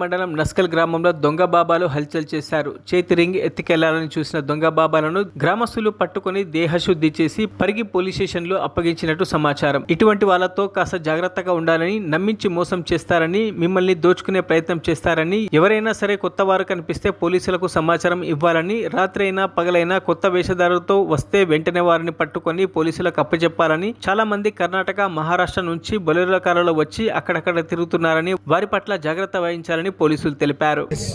మండలం నస్కల్ గ్రామంలో దొంగ బాబాలు హల్చల్ చేశారు. చేతి రింగ్ ఎత్తికెళ్ళాలని చూసిన దొంగ బాబాలను గ్రామస్తులు పట్టుకొని దేహశుద్ధి చేసి పరిగి పోలీస్ స్టేషన్లో అప్పగించినట్టు సమాచారం. ఇటువంటి వాళ్ళతో కాస్త జాగ్రత్తగా ఉండాలని నమ్మించి మోసం చేస్తారని మిమ్మల్ని దోచుకునే ప్రయత్నం చేస్తారని ఎవరైనా సరే కొత్త వారు కనిపిస్తే పోలీసులకు సమాచారం ఇవ్వాలని రాత్రి అయినా పగలైనా కొత్త వేషధారులతో వస్తే వెంటనే వారిని పట్టుకొని పోలీసులకు అప్పచెప్పాలని చాలా మంది కర్ణాటక మహారాష్ట్ర నుంచి బొలెరుల కారులో వచ్చి అక్కడక్కడ తిరుగుతున్నారని వారి పట్ల జాగ్రత్త వహించాలని పోలీసులు తెలిపారు. ప్రెస్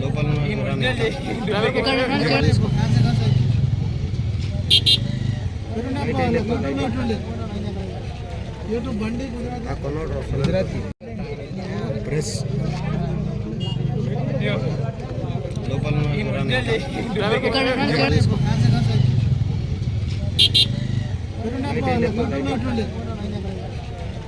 లోపల బండి ప్రెస్ లోపల